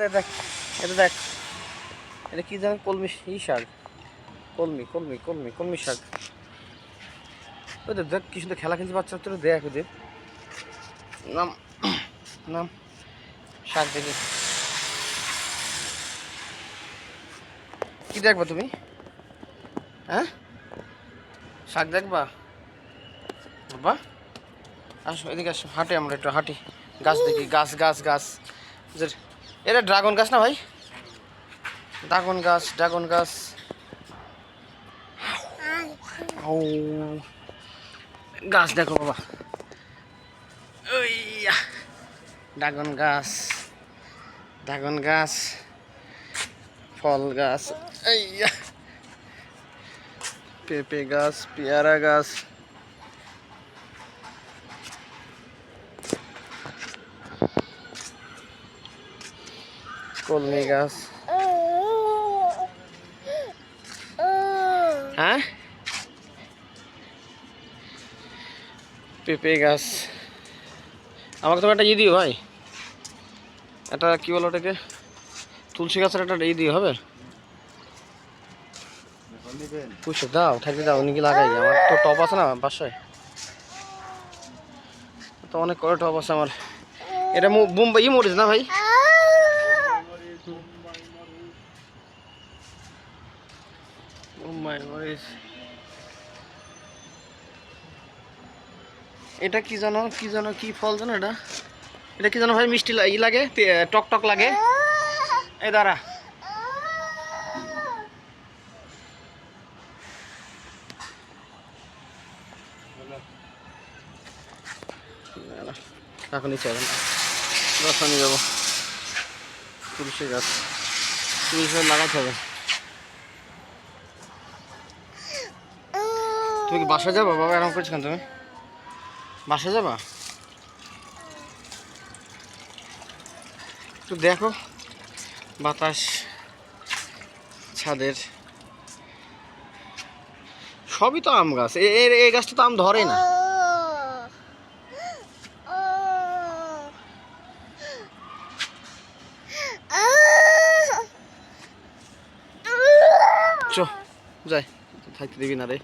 দেখ দেখ, এটা দেখ। এটা কি জানেন কলমি ই শাক। কলমি কলমি কলমি কলমি শাক। ওই দেখ দেখ কি সুন্দর খেলা খেলছে বাচ্চা তোর দেখ ওদের। নাম নাম, শাক দেখি। কি দেখবা তুমি? হ্যাঁ? শাক দেখবা? বাবা। আসো, এদিকে আসো, হাঁটি আমরা একটু হাঁটি। গাছ দেখি, গাছ গাছ গাছ। এটা ড্রাগন গাছ না ভাই? ড্রাগন গাছ ড্রাগন গাছ। গাছ দেখো বাবা। ড্রাগন গাছ ড্রাগন গাছ, ফল গাছ পেঁপে গাছ, পেয়ারা গাছ। কলমি গাছ। হ্যাঁ? পেঁপে গাছ। আমাকে তোমার একটা ই দিও ভাই। একটা কি বলো ওটাকে? তুলসী গাছের একটা ই দিও, হবে? পুষে, দাও থাকতে দাও, উনি কি লাগাই? আমার তো টপ আছে না বাসায়। তো অনেক করে টপ আছে আমার। এটা মুম্বাই মরিচ না ভাই? মুম্বাই মরিচ এটা কি জানো কি জানো, কি ফল জানো এটা? এটা কি জানো ভাই, মিষ্টি ই লাগে টক টক লাগে। এই দাঁড়া। এখন যাবেন গাছ নিয়ে যাব। তুলসী গাছ। তুলসী লাগাতে হবে। তুমি কি বাসা যাবা? বাবা এরকম করছ কেন তুমি? বাসা যাবা? একটু দেখো বাতাস ছাদের। সবই তো আম গাছ। এর এই গাছটা তো আম ধরে না। চ যাই। থাকতে দিবি না রে।